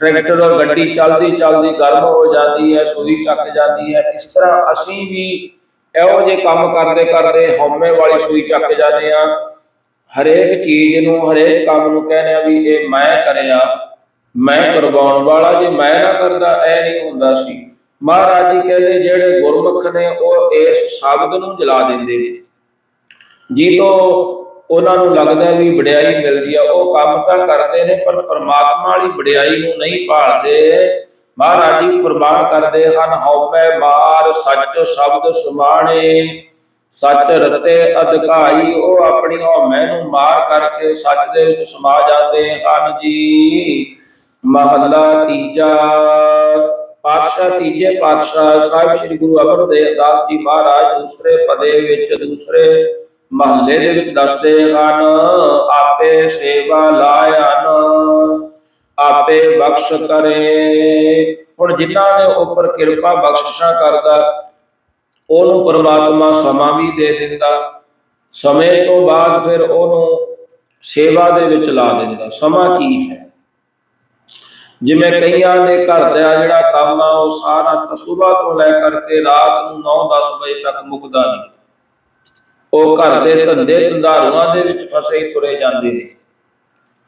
[SPEAKER 1] ਟਰੈਕਟਰ ਗੱਡੀ ਚੱਲਦੀ ਚੱਲਦੀ ਗਰਮ ਹੋ ਜਾਂਦੀ ਹੈ, ਸੂਈ ਚੱਕ ਜਾਂਦੀ ਹੈ, ਇਸ ਤਰ੍ਹਾਂ ਅਸੀਂ ਵੀ ਇਹੋ ਜਿਹੇ ਕੰਮ ਕਰਦੇ ਕਰਦੇ ਹਉਮੈ ਵਾਲੀ ਸੂਈ ਚੱਕ ਜਾਂਦੇ ਆ ਹਰੇਕ ਚੀਜ਼ ਨੂੰ, ਹਰੇਕ ਕੰਮ ਨੂੰ ਕਹਿੰਦੇ ਆ ਵੀ ਇਹ ਮੈਂ ਕਰਿਆ, ਮੈਂ ਕਰਵਾਉਣ ਵਾਲਾ, ਜੇ ਮੈਂ ਨਾ ਕਰਦਾ ਐ ਨਹੀਂ ਹੁੰਦਾ ਸੀ। ਮਹਾਰਾਜ ਜੀ ਕਹਿੰਦੇ ਜਿਹੜੇ ਗੁਰਮੁਖ ਨੇ ਉਹ ਇਸ ਸ਼ਬਦ ਨੂੰ ਜਲਾ ਦਿੰਦੇ ਨੇ। ਜੀ ਤੋਂ ਉਹਨਾਂ ਨੂੰ ਲੱਗਦਾ ਵੀ ਵਡਿਆਈ ਮਿਲਦੀ ਆ, ਉਹ ਕੰਮ ਤਾਂ ਕਰਦੇ ਨੇ, ਪਰ ਪਰਮਾਤਮਾ ਵਾਲੀ ਵਡਿਆਈ ਨੂੰ ਨਹੀਂ ਭਾਲਦੇ। ਮਹਾਰਾਜ ਜੀ ਫਰਮਾਨ ਕਰਦੇ ਹਨ, ਹਉਮੈ ਮਾਰ, ਸੱਚ ਸ਼ਬਦ ਸੁਮਾਣੇ, ਸੱਚ ਰਤੇ ਅਧਿਕਾਈ, ਉਹ ਆਪਣੀ ਹਉਮੈ ਨੂੰ ਮਾਰ ਕਰਕੇ ਸੱਚ ਦੇ ਵਿੱਚ ਸਮਾ ਜਾਂਦੇ ਹਨ ਜੀ। ਮਹੱਲਾ ਤੀਜਾ, ਪਾਤਸ਼ਾਹ ਤੀਜੇ ਪਾਤਸ਼ਾਹ ਸਾਹਿਬ ਸ੍ਰੀ ਗੁਰੂ ਅਮਰਦੇਵ ਦਾਸ ਜੀ ਮਹਾਰਾਜ ਦੂਸਰੇ ਪਦੇ ਵਿੱਚ ਦੂਸਰੇ ਮਹੱਲੇ ਦੇ ਵਿੱਚ ਦੱਸਦੇ ਹਨ, ਆਪੇ ਸੇਵਾ ਲਾਇਨ ਆਪੇ ਬਖਸ਼ ਕਰੇ। ਹੁਣ ਜਿਨ੍ਹਾਂ ਨੇ ਉੱਪਰ ਕਿਰਪਾ ਬਖਸ਼ਿਸ਼ਾਂ ਕਰਦਾ, ਉਹਨੂੰ ਪਰਮਾਤਮਾ ਸਮਾਂ ਵੀ ਦੇ ਦਿੰਦਾ। ਸਮੇਂ ਤੋਂ ਬਾਅਦ ਫਿਰ ਉਹਨੂੰ ਸੇਵਾ ਦੇ ਵਿੱਚ ਲਾ ਦਿੰਦਾ। ਸਮਾਂ ਕੀ ਹੈ? ਜਿਵੇਂ ਕਈਆਂ ਦੇ ਘਰ ਦਾ ਜਿਹੜਾ ਕੰਮ ਆ, ਉਹ ਸਾਰਾ ਸਵੇਰ ਤੋਂ ਲੈ ਕਰਕੇ ਰਾਤ ਨੂੰ 9-10 ਵਜੇ ਤੱਕ ਮੁੱਕਦਾ ਨਹੀਂ। ਉਹ ਘਰ ਦੇ ਧੰਦੇ ਧੰਦਾਰੂਆਂ ਦੇ ਵਿੱਚ ਫਸੇ ਤੁਰੇ ਜਾਂਦੇ ਨੇ।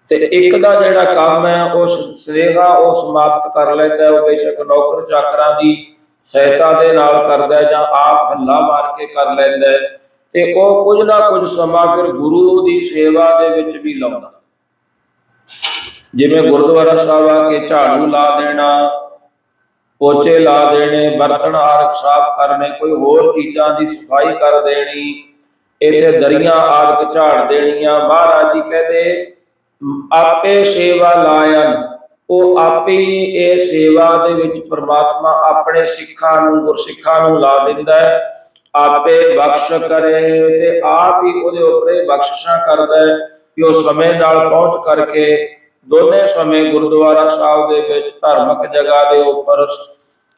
[SPEAKER 1] ਤੇ ਇੱਕ ਦਾ ਜਿਹੜਾ ਕੰਮ ਹੈ, ਉਹ ਸਰੇਗਾ ਉਹ ਸਮਾਪਤ ਕਰ ਲੈਂਦਾ ਉਹ ਬੇਸ਼ੱਕ ਨੌਕਰ ਚਾਕਰਾਂ ਦੀ ਸਹਾਇਤਾ ਦੇ ਨਾਲ ਕਰਦਾ ਜਾਂ ਆਪ ਹੱਲਾ ਮਾਰ ਕੇ ਕਰ ਲੈਂਦਾ ਤੇ ਉਹ ਕੁਝ ਨਾ ਕੁਝ ਸਮਾਂ ਫਿਰ ਗੁਰੂ ਦੀ ਸੇਵਾ ਦੇ ਵਿੱਚ ਵੀ ਲਾਉਂਦਾ। ਜਿਵੇਂ ਗੁਰਦੁਆਰਾ ਸਾਹਿਬ ਆ ਕੇ ਝਾੜੂ ਲਾ ਦੇਣਾ, ਪੋਚੇ ਲਾ ਦੇਣੇ, ਬਰਤਨ ਆਰਕ ਸਾਫ਼ ਕਰਨੇ, ਕੋਈ ਹੋਰ ਚੀਜ਼ਾਂ ਦੀ ਸਫ਼ਾਈ ਕਰ ਦੇਣੀ ਇੱਥੇ ਦਰੀਆਂ ਆਦਿਕ ਝਾੜ ਦੇਣੀਆਂ। ਮਹਾਰਾਜ ਜੀ ਕਹਿੰਦੇ, ਆਪੇ ਸੇਵਾ ਲਾਇਨ ਉਹ ਆਪੇ ਇਹ ਸੇਵਾ ਦੇ ਵਿੱਚ ਪ੍ਰਮਾਤਮਾ ਆਪਣੇ ਸਿੱਖਾਂ ਨੂੰ, ਗੁਰਸਿੱਖਾਂ ਨੂੰ ਲਾ ਦਿੰਦਾ ਹੈ। ਆਪੇ ਬਖਸ਼ ਕਰੇ ਤੇ ਆਪ ਹੀ ਉਹਦੇ ਉੱਪਰ ਬਖਸ਼ਿਸ਼ਾਂ ਕਰਦਾ ਹੈ ਕਿ ਉਹ ਸਮੇਂ ਨਾਲ ਪਹੁੰਚ ਕਰਕੇ ਦੋਨੇ ਸਮੇਂ ਗੁਰਦੁਆਰਾ ਸਾਹਿਬ ਦੇ ਵਿੱਚ ਧਾਰਮਿਕ ਜਗ੍ਹਾ ਦੇ ਉੱਪਰ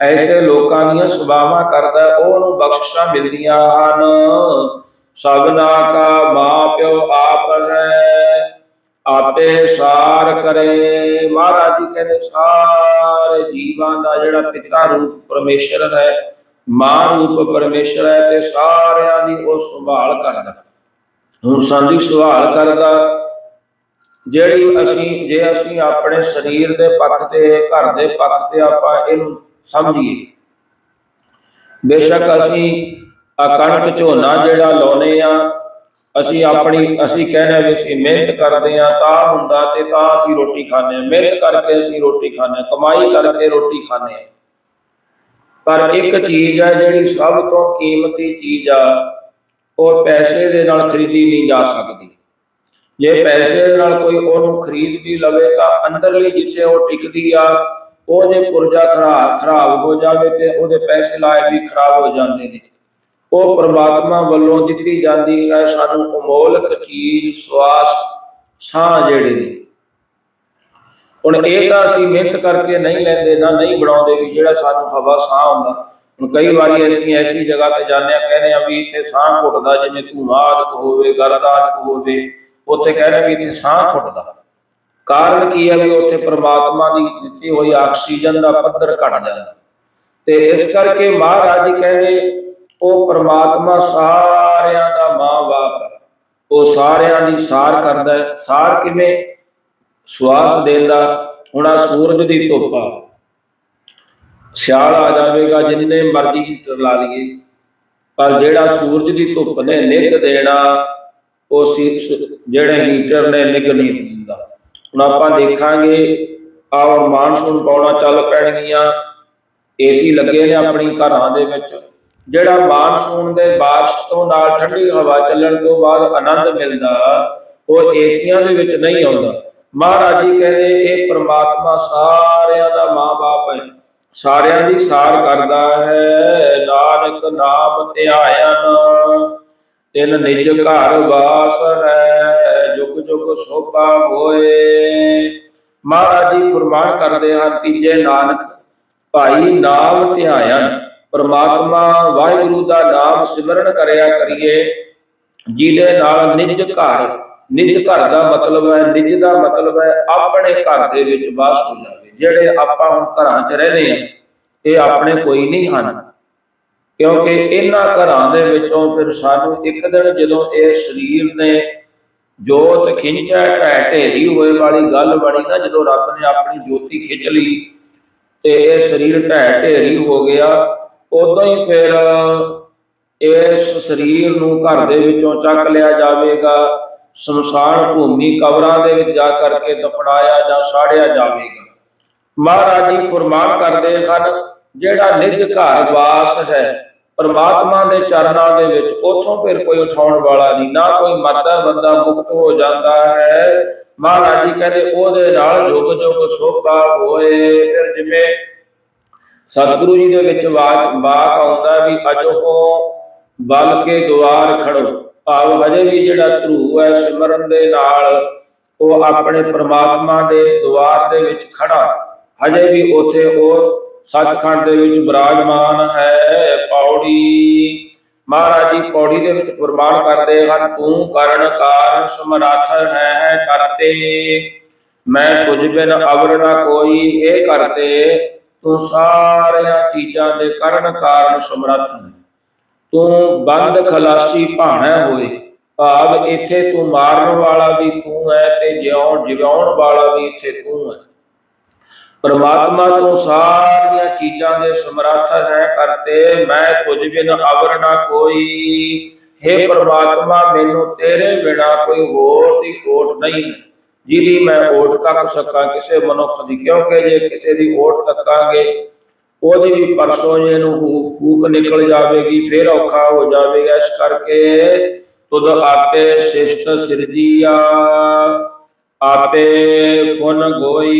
[SPEAKER 1] ਐਸੇ ਲੋਕਾਂ ਦੀਆਂ ਸੇਵਾਵਾਂ ਕਰਦਾ ਉਹਨੂੰ ਬਖਸ਼ਿਸ਼ਾਂ ਮਿਲਦੀਆਂ ਹਨ। ਸਭਨਾ ਕਾ ਮਾਪਿਓ ਆਪ ਆਪੇ ਸਾਰ ਕਰੇ। ਮਹਾਰਾਜ ਜੀ ਕਹਿੰਦੇ, ਸਾਰੇ ਜੀਵਾਂ ਦਾ ਜਿਹੜਾ ਪਿਤਾ ਰੂਪ ਪਰਮੇਸ਼ਰ ਹੈ, ਮਾਂ ਰੂਪ ਪਰਮੇਸ਼ਰ ਹੈ, ਤੇ ਸਾਰਿਆਂ ਦੀ ਉਹ ਸੰਭਾਲ ਕਰਦਾ ਹੁਣ ਸਾਡੀ ਸੰਭਾਲ ਕਰਦਾ, ਜਿਹੜੀ ਅਸੀਂ, ਜੇ ਅਸੀਂ ਆਪਣੇ ਸਰੀਰ ਦੇ ਪੱਖ ਤੇ, ਘਰ ਦੇ ਪੱਖ ਤੇ ਆਪਾਂ ਇਹਨੂੰ ਸਮਝੀਏ, ਬੇਸ਼ੱਕ ਅਸੀਂ ਆ ਕਣਕ ਝੋਨਾ ਜਿਹੜਾ ਲਾਉਨੇ ਆ ਅਸੀਂ ਆਪਣੀ ਅਸੀਂ ਕਹਿੰਦੇ ਆ ਵੀ ਅਸੀਂ ਮਿਹਨਤ ਕਰਦੇ ਆ ਤਾਂ ਹੁੰਦਾ ਤੇ ਤਾਂ ਅਸੀਂ ਰੋਟੀ ਖਾਂਦੇ ਆ। ਮਿਹਨਤ ਕਰਕੇ ਅਸੀਂ ਰੋਟੀ ਖਾਂਦੇ ਆ ਕਮਾਈ ਕਰਕੇ ਰੋਟੀ ਖਾਂਦੇ ਆ। ਪਰ ਇੱਕ ਚੀਜ਼ ਆ ਜਿਹੜੀ ਸਭ ਤੋਂ ਕੀਮਤੀ ਚੀਜ਼ ਆ ਉਹ ਪੈਸੇ ਦੇ ਨਾਲ ਖਰੀਦੀ ਨਹੀਂ ਜਾ ਸਕਦੀ। ਜੇ ਪੈਸੇ ਦੇ ਨਾਲ ਕੋਈ ਉਹਨੂੰ ਖਰੀਦ ਵੀ ਲਵੇ ਤਾਂ ਅੰਦਰਲੀ ਜਿੱਥੇ ਉਹ ਟਿਕਦੀ ਆ ਉਹ ਜੇ ਪੁਰਜਾ ਖਰਾਬ ਖਰਾਬ ਹੋ ਜਾਵੇ ਤੇ ਉਹਦੇ ਪੈਸੇ ਲਾਏ ਵੀ ਖਰਾਬ ਹੋ ਜਾਂਦੇ ਨੇ। ਉਹ ਪ੍ਰਮਾਤਮਾ ਵੱਲੋਂ ਦਿੱਤੀ ਜਾਂਦੀ ਹੈ, ਸਾਨੂੰ ਅਮੋਲਕ ਚੀਜ਼, ਸਵਾਸ ਸਾਹ ਜਿਹੜੇ ਨੇ। ਹੁਣ ਇਹ ਤਾਂ ਅਸੀਂ ਮਿਹਨਤ ਕਰਕੇ ਨਹੀਂ ਲੈਂਦੇ, ਨਾ ਨਹੀਂ ਬਣਾਉਂਦੇ ਵੀ ਜਿਹੜਾ ਸਾਨੂੰ ਹਵਾ ਸਾਹ ਹੁੰਦਾ। ਹੁਣ ਕਈ ਵਾਰੀ ਅਸੀਂ ਐਸੀ ਜਗ੍ਹਾ ਤੇ ਜਾਂਦੇ ਆ ਕਹਿੰਦੇ ਆ ਵੀ ਇੱਥੇ ਸਾਹ ਘੁੱਟਦਾ, ਜਿਵੇਂ ਧੂਆਂ ਆਦਿਕ ਹੋਵੇ, ਗਰਦ ਆਦਿਕ ਹੋਵੇ, ਉੱਥੇ ਕਹਿੰਦੇ ਵੀ ਇੱਥੇ ਸਾਹ ਘੁੱਟਦਾ। ਕਾਰਨ ਕੀ ਹੈ ਵੀ ਉੱਥੇ ਪ੍ਰਮਾਤਮਾ ਦੀ ਦਿੱਤੀ ਹੋਈ ਆਕਸੀਜਨ ਦਾ ਪੱਧਰ ਘਟ ਜਾਂਦਾ। ਤੇ ਇਸ ਕਰਕੇ ਮਹਾਰਾਜ ਜੀ ਕਹਿੰਦੇ ਉਹ ਪ੍ਰਮਾਤਮਾ ਸਾਰਿਆਂ ਦਾ ਮਾਂ-ਬਾਪ ਹੈ। ਉਹ ਸਾਰਿਆਂ ਦੀ ਸਾਰ ਕਰਦਾ ਹੈ। ਸਾਰ ਕਿਵੇਂ? ਸਵਾਸ ਦੇਂਦਾ। ਹੁਣ ਆ ਸੂਰਜ ਦੀ ਧੁੱਪ ਆ। ਸਿਆਲ ਆ ਜਾਵੇਗਾ, ਜਿੰਨੇ ਮਰਜ਼ੀ ਹੀਟਰ ਲਾ ਲਈਏ। ਪਰ ਜਿਹੜਾ ਸੂਰਜ ਦੀ ਧੁੱਪ ਨੇ ਨਿੱਘ ਦੇਣਾ, ਉਹ ਜਿਹੜੇ ਹੀਟਰ ਨੇ ਨਿੱਘ ਨਹੀਂ ਦਿੰਦਾ ਹੁਣ ਆਪਾਂ ਦੇਖਾਂਗੇ, ਆਹ ਮਾਨਸੂਨ ਪਾਉਣਾ ਚੱਲ ਪੈਣਗੀਆਂ। ਏਸੀ ਲੱਗੇ ਨੇ ਆਪਣੀ ਘਰਾਂ ਦੇ ਵਿੱਚ। ਜਿਹੜਾ ਮਾਨਸੂਨ ਦੇ ਬਾਰਿਸ਼ ਤੋਂ ਨਾਲ ਠੰਡੀ ਹਵਾ ਚੱਲਣ ਤੋਂ ਬਾਅਦ ਆਨੰਦ ਮਿਲਦਾ, ਉਹ ਏਸੀਆਂ ਦੇ ਵਿੱਚ ਨਹੀਂ ਆਉਂਦਾ। ਮਹਾਰਾਜ ਜੀ ਕਹਿੰਦੇ, ਇਹ ਪ੍ਰਮਾਤਮਾ ਸਾਰਿਆਂ ਦਾ ਮਾਂ-ਬਾਪ ਹੈ। ਸਾਰਿਆਂ ਦੀ ਸਾਰ ਕਰਦਾ ਹੈ। ਨਾਨਕ ਨਾਮ ਧਿਆਇਆ ਨਾ, ਤਿਨ ਨਿਜ ਘਰ ਵਾਸ ਹੈ ਜੁਗ ਜੁਗ ਸੋਭਾ ਹੋਏ। ਮਹਾਰਾਜ ਜੀ ਫਰਮਾਨ ਕਰਦੇ ਹਨ ਤੀਜੇ ਨਾਨਕ ਭਾਈ ਨਾਮ ਧਿਆਇਆ ਪਰਮਾਤਮਾ ਵਾਹਿਗੁਰੂ ਦਾ ਨਾਮ ਸਿਮਰਨ ਕਰਿਆ ਕਰੀਏ, ਜਿਹਦੇ ਨਾਲ ਨਿਜ ਘਰ ਨਿਜ ਘਰ ਦਾ ਮਤਲਬ ਹੈ, ਨਿਜ ਦਾ ਮਤਲਬ ਹੈ ਆਪਣੇ ਘਰ ਦੇ ਵਿੱਚ ਵਾਸ ਹੋ ਜਾਵੇ। ਜਿਹੜੇ ਆਪਾਂ ਹੁਣ ਘਰਾਂ 'ਚ ਰਹਿੰਦੇ ਆ ਇਹ ਆਪਣੇ ਕੋਈ ਨਹੀਂ ਹਨ। ਕਿਉਂਕਿ ਇਹਨਾਂ ਘਰਾਂ ਦੇ ਵਿੱਚੋਂ ਫਿਰ ਸਾਨੂੰ ਇੱਕ ਦਿਨ ਜਦੋਂ ਇਹ ਸਰੀਰ ਨੇ ਜੋਤ ਖਿੰਚੈ ਢਹਿ ਢੇਰੀ ਹੋਏ ਵਾਲੀ ਗੱਲ ਬਣੀ ਨਾ, ਜਦੋਂ ਰੱਬ ਨੇ ਆਪਣੀ ਜੋਤੀ ਖਿੱਚ ਲਈ, ਤੇ ਇਹ ਸਰੀਰ ਢਹਿ ਢੇਰੀ ਹੋ ਗਿਆ ਉਦੋਂ ਹੀ ਫਿਰ ਇਸ ਸਰੀਰ ਨੂੰ ਘਰ ਦੇ ਵਿੱਚੋਂ ਚੱਕ ਲਿਆ ਜਾਵੇਗਾ ਸ਼ਮਸ਼ਾਨ ਭੂਮੀ ਕਬਰਾਂ ਦੇ ਵਿੱਚ ਜਾ ਕਰਕੇ ਦਫਨਾਇਆ ਜਾਂ ਸਾੜਿਆ ਜਾਵੇਗਾ। ਮਹਾਰਾਜ ਜੀ ਫਰਮਾਨ ਕਰਦੇ ਹਨ, ਜਿਹੜਾ ਨਿੱਜ ਘਰ ਵਾਸ ਹੈ, ਪਰਮਾਤਮਾ ਦੇ ਚਰਨਾਂ ਦੇ ਵਿੱਚ ਉਥੋਂ ਫਿਰ ਕੋਈ ਉਠਾਉਣ ਵਾਲਾ ਨਹੀਂ, ਨਾ ਕੋਈ ਮਰਦਾ ਬੰਦਾ ਮੁਕਤ ਹੋ ਜਾਂਦਾ ਹੈ। ਮਹਾਰਾਜ ਜੀ ਕਹਿੰਦੇ, ਉਹਦੇ ਨਾਲ ਜੁਗ ਜੁਗ ਸੋਭਾ ਹੋਏ, ਫਿਰ ਜਿਵੇਂ ਸਤਿਗੁਰੂ ਜੀ ਦੇ ਵਿੱਚ ਬਾਤ ਆਉਂਦਾ ਵੀ ਅਜੋ ਬਲ ਕੇ ਦੁਆਰ ਖੜੋ। ਭਾਵ ਹਜੇ ਵੀ ਜਿਹੜਾ ਧਰੂ ਹੈ ਸਿਮਰਨ ਦੇ ਨਾਲ, ਉਹ ਆਪਣੇ ਪ੍ਰਮਾਤਮਾ ਦੇ ਦੁਆਰ ਦੇ ਵਿੱਚ ਖੜਾ। ਹਜੇ ਵੀ ਉਥੇ ਉਹ ਸੱਚਖੰਡ ਦੇ ਵਿੱਚ ਬਿਰਾਜਮਾਨ ਹੈ। ਪੌੜੀ, ਮਹਾਰਾਜ ਜੀ ਪੌੜੀ ਦੇ ਵਿੱਚ ਫਰਮਾਨ ਕਰਦੇ ਹਨ, ਤੂੰ ਕਰਨ ਕਾਰਨ ਸਮਰੱਥ ਹੈ ਹੈ ਕਰਤੇ। ਮੈਂ ਤੁਝ ਬਿਨ ਅਵਰ ਨਾ ਕੋਈ, ਇਹ ਕਰਤੇ। ਤੂੰ ਸਾਰੀਆਂ ਚੀਜ਼ਾਂ ਦੇ ਕਰਨ ਕਾਰਨ ਸਮਰੱਥ ਹੈ। ਤੂੰ ਬੰਦ ਖਲਾਸੀ ਭਾਣਾ ਹੋਏ। ਭਾਵ ਇੱਥੇ ਤੂੰ ਮਾਰਨ ਵਾਲਾ ਵੀ ਤੂੰ ਹੈ ਤੇ ਜਿਉਣ ਜਿਵਾਉਣ ਵਾਲਾ ਵੀ ਇੱਥੇ ਤੂੰ ਹੈ। ਪਰਮਾਤਮਾ ਤੋਂ ਸਾਰੀਆਂ ਚੀਜ਼ਾਂ ਦੇ ਸਮਰੱਥ ਹੈ ਕਰਤੇ ਮੈਂ ਤੁਝ ਬਿਨ ਅਵਰ ਨਾ ਕੋਈ। हे ਪਰਮਾਤਮਾ, ਮੈਨੂੰ ਤੇਰੇ ਬਿਨਾ ਕੋਈ ਹੋਰ ਦੀ ਓਟ ਨਹੀਂ ਹੈ। ਜਿਹਦੀ ਮੈਂ ਓਟ ਤੱਕ ਸਕਾਂ, ਕਿਸੇ ਮਨੁੱਖ ਦੀ, ਕਿਉਂਕਿ ਜੇ ਕਿਸੇ ਦੀ ਓਟ ਤੱਕਾਂਗੇ, ਉਹਦੀ ਵੀ ਪਰਸੋਂ ਜੇ ਨੂੰ ਫੂਕ ਨਿਕਲ ਜਾਵੇਗੀ, ਫਿਰ ਔਖਾ ਹੋ ਜਾਵੇਗਾ। ਇਸ ਕਰਕੇ ਤੁਧ ਆਪੇ ਸਿਸ਼ਟ ਸਿਰਜੀਆ, ਆਪੇ ਫੁਨ ਗੋਈ।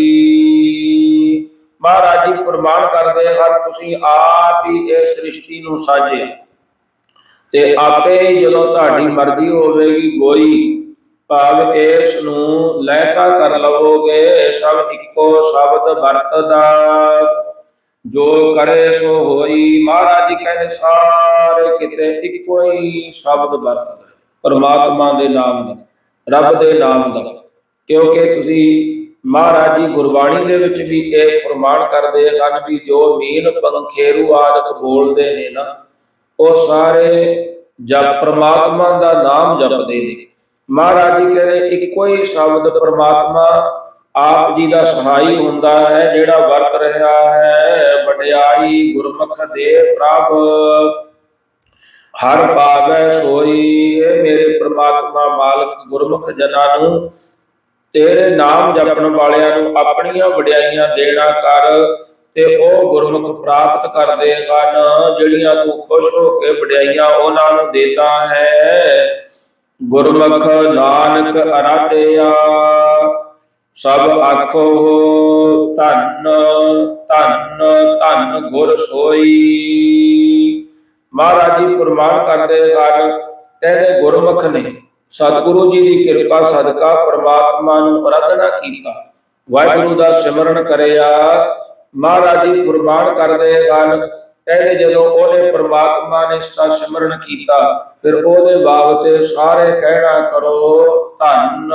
[SPEAKER 1] ਮਹਾਰਾਜ ਜੀ, ਫਰਮਾਨ ਕਰਦੇ ਹਨ, ਤੁਸੀਂ ਆਪ ਹੀ ਇਹ ਸ੍ਰਿਸ਼ਟੀ ਨੂੰ ਸਾਜਿਆ ਤੇ ਆਪੇ ਹੀ ਜਦੋਂ ਤੁਹਾਡੀ ਮਰਜ਼ੀ ਹੋਵੇਗੀ, ਗੋਈ। ਭਾਵ ਇਸ ਨੂੰ ਲਹਿਤਾ ਕਰ ਲਵੋਗੇ, ਸਭ ਇੱਕੋ ਸ਼ਬਦ ਵਰਤਦਾ। ਜੋ ਕਰੇ ਸੋ ਹੋਈ, ਮਹਾਰਾਜ ਕਹਿੰਦੇ, ਸਾਰੇ ਕਿਤੇ ਇੱਕੋ ਹੀ ਸ਼ਬਦ ਵਰਤਦਾ। ਪਰਮਾਤਮਾ ਦੇ ਨਾਮ ਦਾ, ਰੱਬ ਦੇ ਨਾਮ ਦਾ। ਕਿਉਂਕਿ ਤੁਸੀਂ ਮਹਾਰਾਜ ਜੀ ਗੁਰਬਾਣੀ ਦੇ ਵਿੱਚ ਵੀ ਇਹ ਫਰਮਾਨ ਕਰਦੇ ਹਨ ਵੀ ਜੋ ਮੀਨ ਪੰਖੇਰੂ ਆਦਿਕ ਬੋਲਦੇ ਨੇ ਨਾ, ਉਹ ਸਾਰੇ ਜਪ ਪ੍ਰਮਾਤਮਾ ਦਾ ਨਾਮ ਜਪਦੇ ਨੇ। ਮਹਾਰਾਜ ਜੀ ਕਹਿੰਦੇ, ਇੱਕੋ ਹੀ ਸ਼ਬਦ ਪ੍ਰਮਾਤਮਾ ਆਪ ਜੀ ਦਾ ਸਹਾਈ ਹੁੰਦਾ ਹੈ, ਜਿਹੜਾ ਵਰਤ ਰਿਹਾ ਹੈ, ਵਡਿਆਈ ਗੁਰਮੁਖ ਦੇ ਪ੍ਰਭ। ਹਰ ਪਾਵੈ ਸੋਈ ਇਹ ਮੇਰੇ ਪ੍ਰਮਾਤਮਾ ਮਾਲਕ ਗੁਰਮੁਖ ਜਨਾਂ ਨੂੰ। ਤੇਰੇ ਨਾਮ ਜਪਣ ਵਾਲਿਆਂ ਨੂੰ ਆਪਣੀਆਂ ਵਡਿਆਈਆਂ ਦੇਣਾ ਕਰ, ਤੇ ਉਹ ਗੁਰਮੁਖ ਪ੍ਰਾਪਤ ਕਰਦੇ ਹਨ, ਜਿਹੜੀਆਂ ਤੂੰ ਖੁਸ਼ ਹੋ ਕੇ ਵਡਿਆਈਆਂ ਉਹਨਾਂ ਨੂੰ ਦੇਤਾ ਹੈ। ਗੁਰਮੁਖ ਨਾਨਕ ਅਰਾਧਿਆ, ਸਭ ਆਖੋ ਧੰਨ ਧੰਨ ਧੰਨ ਗੁਰ ਸੋਈ। ਮਹਾਰਾਜ ਜੀ ਫਰਮਾਨ ਕਰਦੇ ਹਨ, ਕਹਿੰਦੇ ਗੁਰਮੁਖ ਨੇ ਸਤਿਗੁਰੂ ਜੀ ਦੀ ਕਿਰਪਾ ਸਦਕਾ ਪ੍ਰਮਾਤਮਾ ਨੂੰ ਅਰਾਧਨਾ ਕੀਤਾ। ਵਾਹਿਗੁਰੂ ਦਾ ਸਿਮਰਨ ਕਰਿਆ। ਮਹਾਰਾਜ ਜੀ ਫਰਮਾਨ ਕਰਦੇ ਹਨ ਕਹਿੰਦੇ ਜਦੋਂ ਉਹਨੇ ਪ੍ਰਮਾਤਮਾ ਨੇ ਸਦਾ ਸਿਮਰਨ ਕੀਤਾ, ਫਿਰ ਉਹਦੇ ਬਾਬਤੇ ਸਾਰੇ ਕਹਿਣਾ ਕਰੋ, ਧੰਨ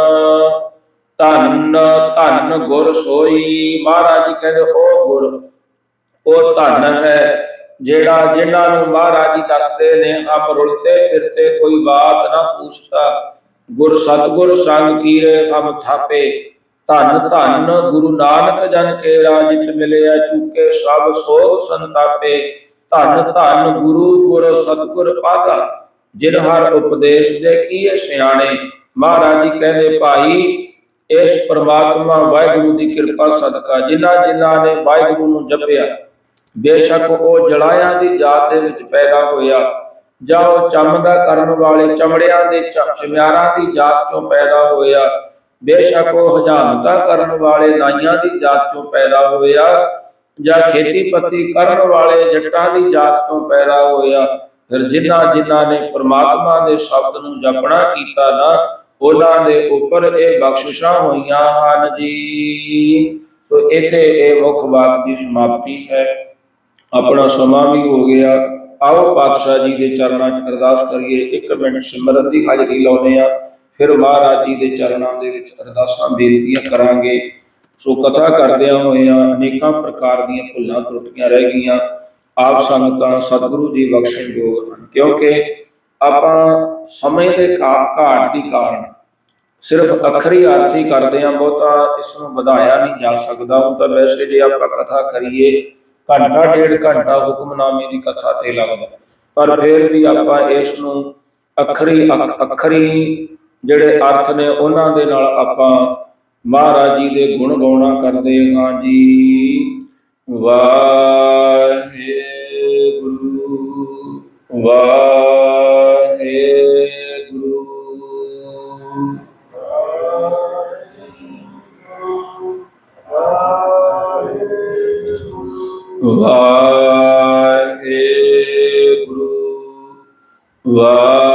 [SPEAKER 1] ਧੰਨ ਧੰਨ ਗੁਰ ਸੋਈ। ਮਹਾਰਾਜ ਕਹਿੰਦੇ ਉਹ ਗੁਰ, ਉਹ ਧੰਨ ਹੈ, ਜਿਹੜਾ ਜਿਨ੍ਹਾਂ ਨੂੰ ਮਹਾਰਾਜ ਜੀ ਦੱਸਦੇ ਨੇ, ਆਪ ਰੁਲਤੇ ਫਿਰਤੇ ਕੋਈ ਬਾਤ ਨਾ ਪੁੱਛਦਾ। ਗੁਰ ਸਤਗੁਰ ਸੰਗ ਕੀਰੇ ਹਮ ਥਾਪੇ। ਧੰਨ ਧੰਨ ਗੁਰੂ ਨਾਨਕ ਜਨ ਕੇ ਰਾਜਿਤ ਮਿਲਿਆ, ਚੁਕੇ ਸਭ ਸੋਗ ਸੰਤਾਪੇ। ਧੰਨ ਧੰਨ ਗੁਰੂ ਗੁਰ ਸਤਗੁਰ ਪਾਦਾ ਜਿਨ ਹਰ ਉਪਦੇਸ਼ ਦੇ ਕੀਏ ਸਿਆਣੇ। ਮਹਾਰਾਜ ਜੀ ਕਹਿੰਦੇ, ਭਾਈ, ਇਸ ਪ੍ਰਮਾਤਮਾ ਵਾਹਿਗੁਰੂ ਦੀ ਕਿਰਪਾ ਸਦਕਾ, ਜਿਨ੍ਹਾਂ ਜਿਨ੍ਹਾਂ ਨੇ ਵਾਹਿਗੁਰੂ ਨੂੰ ਜਪਿਆ, ਬੇਸ਼ੱਕ ਉਹ ਜਲਾਇਆਂ ਦੀ ਜਾਤ ਦੇ ਵਿੱਚ ਪੈਦਾ ਹੋਇਆ, ਜਾਂ ਉਹ ਚਮਦਾ ਕਰਨ ਵਾਲੇ ਚਮੜਿਆਂ ਦੇ ਚਮਿਆਰਾਂ ਦੀ ਜਾਤ ਚੋਂ ਪੈਦਾ ਹੋਇਆ ਬੇਸ਼ੱਕ ਉਹ ਹਜਾਮਤਾ ਕਰਨ ਵਾਲੇ ਨਾਈਆਂ ਦੀ ਜਾਤ ਚੋਂ ਪੈਦਾ ਹੋਇਆ ਜਾਂ ਖੇਤੀਪੱਤੀ ਕਰਨ ਵਾਲੇ ਜੱਟਾਂ ਦੀ ਜਾਤ ਚੋਂ ਪੈਦਾ ਹੋਇਆ, ਫਿਰ ਜਿਨ੍ਹਾਂ ਜਿਨ੍ਹਾਂ ਨੇ ਪ੍ਰਮਾਤਮਾ ਦੇ ਸ਼ਬਦ ਨੂੰ ਜਪਣਾ ਕੀਤਾ ਨਾ, ਉਹਨਾਂ ਦੇ ਉੱਪਰ ਇਹ ਬਖਸ਼ਿਸ਼ਾਂ ਹੋਈਆਂ ਹਨ ਜੀ। ਸੋ ਇੱਥੇ ਇਹ ਮੁੱਖ ਬਾਤ ਦੀ ਸਮਾਪਤੀ ਹੈ। ਆਪਣਾ ਸਮਾਂ ਵੀ ਹੋ ਗਿਆ। ਆਓ ਪਾਤਸ਼ਾਹ ਜੀ ਦੇ ਚਰਨਾਂ 'ਚ ਅਰਦਾਸ ਕਰੀਏ। ਇੱਕ ਮਿੰਟ ਸਿਮਰਨ ਦੀ ਹਾਜ਼ਰੀ ਲਾਉਨੇ ਆ ਫਿਰ ਮਹਾਰਾਜ ਜੀ ਦੇ ਚਰਨਾਂ ਦੇ ਵਿੱਚ ਅਰਦਾਸਾਂ ਬੇਨਤੀਆਂ ਕਰਾਂਗੇ। ਸੋ ਕਥਾ ਕਰਦਿਆਂ ਹੋਇਆਂ ਅਨੇਕਾਂ ਪ੍ਰਕਾਰ ਦੀਆਂ ਭੁੱਲਾਂ ਤਰੁੱਟੀਆਂ ਰਹਿ ਗਈਆਂ। ਆਪ ਸੰਗਤਾਂ ਸਤਿਗੁਰੂ ਜੀ ਬਖਸ਼ਣਯੋਗ ਹਨ। ਕਿਉਂਕਿ ਆਪਾਂ ਸਮੇਂ ਦੇ ਘਾਟ ਦੀ ਕਾਰਨ ਸਿਰਫ ਅਖਰੀ ਆਰਤੀ ਕਰਦੇ ਆ ਬਹੁਤਾ ਇਸ ਨੂੰ ਵਧਾਇਆ ਨਹੀਂ ਜਾ ਸਕਦਾ। ਉਹ ਤਾਂ ਵੈਸੇ ਜੇ ਆਪਾਂ ਕਥਾ ਕਰੀਏ, ਘੰਟਾ ਡੇਢ ਘੰਟਾ ਹੁਕਮਨਾਮੇ ਦੀ ਕਥਾ ਤੇ ਲੱਗਦਾ। ਪਰ ਫਿਰ ਵੀ ਆਪਾਂ ਇਸ ਨੂੰ ਅਖਰੀ, ਅਖ- ਅਖਰੀ ਜਿਹੜੇ ਅਰਥ ਨੇ ਉਹਨਾਂ ਦੇ ਨਾਲ ਆਪਾਂ ਮਹਾਰਾਜ ਜੀ ਦੇ ਗੁਣ ਗਾਉਣਾ ਕਰਦੇ ਹਾਂ ਜੀ। ਵਾਹਿਗੁਰੂ ਵਾਹਿਗੁਰੂ। ਵਾਹਿਗੁਰੂ ਵਾਹਿਗੁਰੂ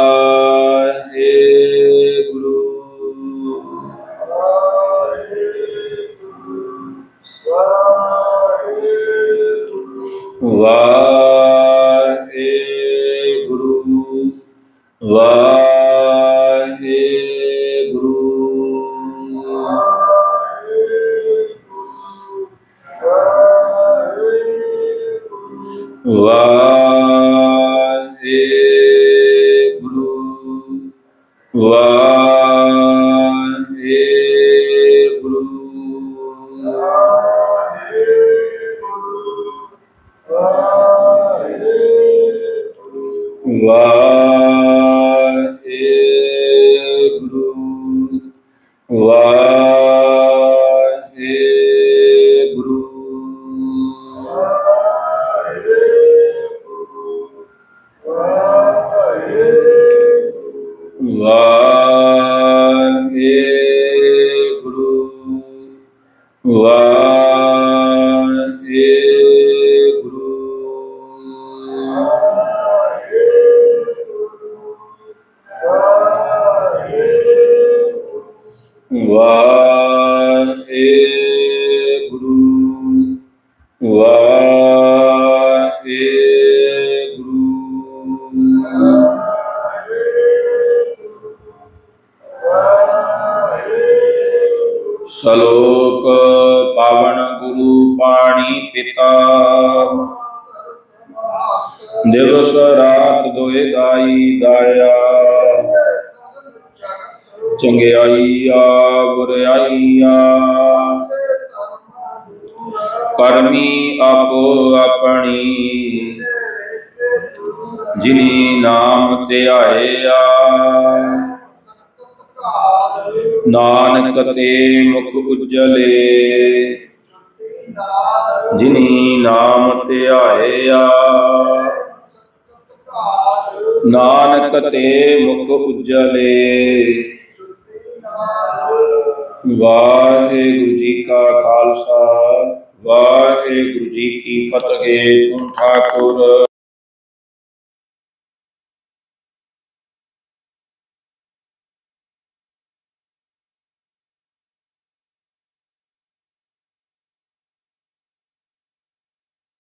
[SPEAKER 1] Love. ਗਾਈ ਗਾਇਆ ਚੰਗਿਆਈ ਆ ਬੁਰਿਆਈ ਆ। ਕਰਮੀ ਆਪੋ ਆਪਣੀ। ਜਿਨੀ ਨਾਮ ਧਿਆਇਆ ਨਾਨਕ ਤੇ ਮੁਖ ਉਜਲੇ। ਜਿਨੀ ਨਾਮ ਧਿਆਇਆ ਨਾਨਕ ਤੇ ਮੁਖ ਉਜਲੇ। ਵਾਹਿਗੁਰੂ ਜੀ ਕਾ ਖਾਲਸਾ ਵਾਹਿਗੁਰੂ ਜੀ ਕੀ ਫਤਿਹ। ਠਾਕੁਰ।